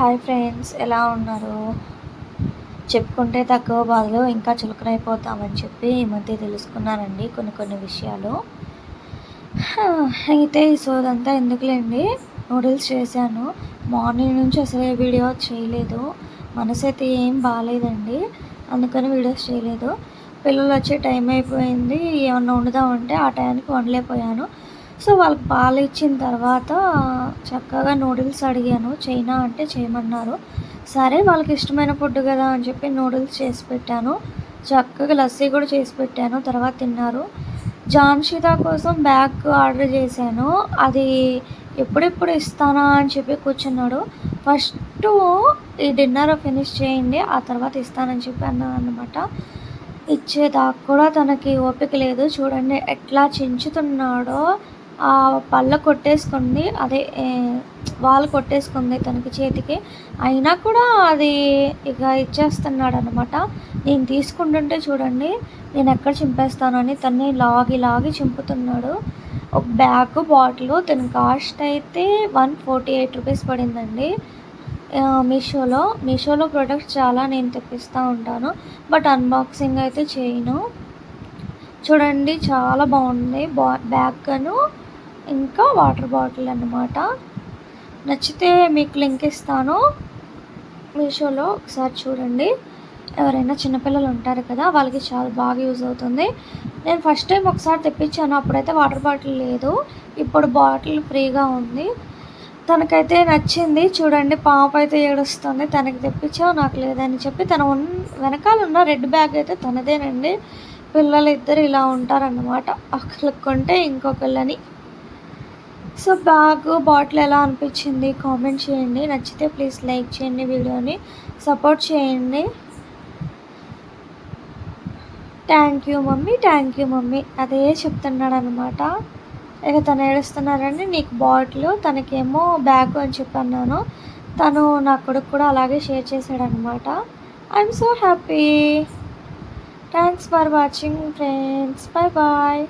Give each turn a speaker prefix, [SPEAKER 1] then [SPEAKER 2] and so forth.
[SPEAKER 1] Hi friends ఎలా ఉన్నారు? చెప్పుకుంటే తక్కువ బాధలు ఇంకా చులకనైపోతామని చెప్పి ఈ మధ్య తెలుసుకున్నానండి కొన్ని కొన్ని విషయాలు. అయితే ఈ సోదంతా ఎందుకులేండి? నూడిల్స్ చేశాను. మార్నింగ్ నుంచి అసలు ఏ వీడియో చేయలేదు. మనసు అయితే ఏం బాగాలేదండి అందుకని వీడియోస్ చేయలేదు. పిల్లలు వచ్చే టైం అయిపోయింది. ఏమన్నా వండుదామంటే ఆ టైంకి వండలేకపోయాను. సో వాళ్ళకి పాలు ఇచ్చిన తర్వాత చక్కగా నూడిల్స్ అడిగాను. చైనా అంటే చేయమన్నారు. సరే వాళ్ళకి ఇష్టమైన ఫుడ్ కదా అని చెప్పి నూడిల్స్ చేసి పెట్టాను. చక్కగా లస్సీ కూడా చేసి పెట్టాను. తర్వాత తిన్నారు. జాన్షితా కోసం బ్యాగ్ ఆర్డర్ చేశాను. అది ఎప్పుడెప్పుడు ఇస్తానా అని చెప్పి కూర్చున్నాడు. ఫస్ట్ ఈ డిన్నర్ ఫినిష్ చేయండి ఆ తర్వాత ఇస్తానని చెప్పి అన్నాను అనమాట ఇచ్చేదాకా కూడా తనకి ఓపిక లేదు. చూడండి ఎట్లా చించుతున్నాడో. పళ్ళ కొట్టేసుకుంది. అదే వాళ్ళు కొట్టేసుకుంది తనకి చేతికి. అయినా కూడా అది ఇక ఇచ్చేస్తున్నాడు అనమాట నేను తీసుకుంటుంటే చూడండి నేను ఎక్కడ చింపేస్తానని తన్ని లాగి లాగి చింపుతున్నాడు. ఒక బ్యాగ్ బాటిల్ తన కాస్ట్ అయితే వన్ ఫార్టీ ఎయిట్ రూపీస్ పడిందండి. మీషోలో. మీషోలో ప్రొడక్ట్స్ చాలా నేను తెప్పిస్తూ ఉంటాను. బట్ అన్బాక్సింగ్ అయితే చేయను. చూడండి చాలా బాగుంది. బా బ్యాగ్ను ఇంకా వాటర్ బాటిల్ అన్నమాట. నచ్చితే మీకు లింక్ ఇస్తాను. మీషోలో ఒకసారి చూడండి. ఎవరైనా చిన్నపిల్లలు ఉంటారు కదా వాళ్ళకి చాలా బాగా యూజ్ అవుతుంది. నేను ఫస్ట్ టైం ఒకసారి తెప్పించాను అప్పుడైతే వాటర్ బాటిల్ లేదు. ఇప్పుడు బాటిల్ ఫ్రీగా ఉంది. తనకైతే నచ్చింది. చూడండి పాప అయితే ఏడుస్తుంది. తనకి తెప్పించావు నాకు లేదని చెప్పి తన ఉన్ వెనకాల ఉన్న రెడ్ బ్యాగ్ అయితే తనదేనండి. పిల్లలు ఇద్దరు ఇలా ఉంటారన్నమాట. ఒకళ్ళకి కొంటే ఇంకొకళ్ళని. సో బ్యాగ్ బాటిల్ ఎలా అనిపించింది? కామెంట్ చేయండి. నచ్చితే ప్లీజ్ లైక్ చేయండి వీడియోని. సపోర్ట్ చేయండి. Thank you mummy thank you mummy. అదే చెప్తున్నాడు అనమాట ఇక తను ఏడుస్తున్నారండి నీకు బాటిల్ తనకేమో బ్యాగ్ అని చెప్పన్నాను తను నా కొడుకు కూడా అలాగే షేర్ చేశాడనమాట I'm so happy thanks for watching friends bye bye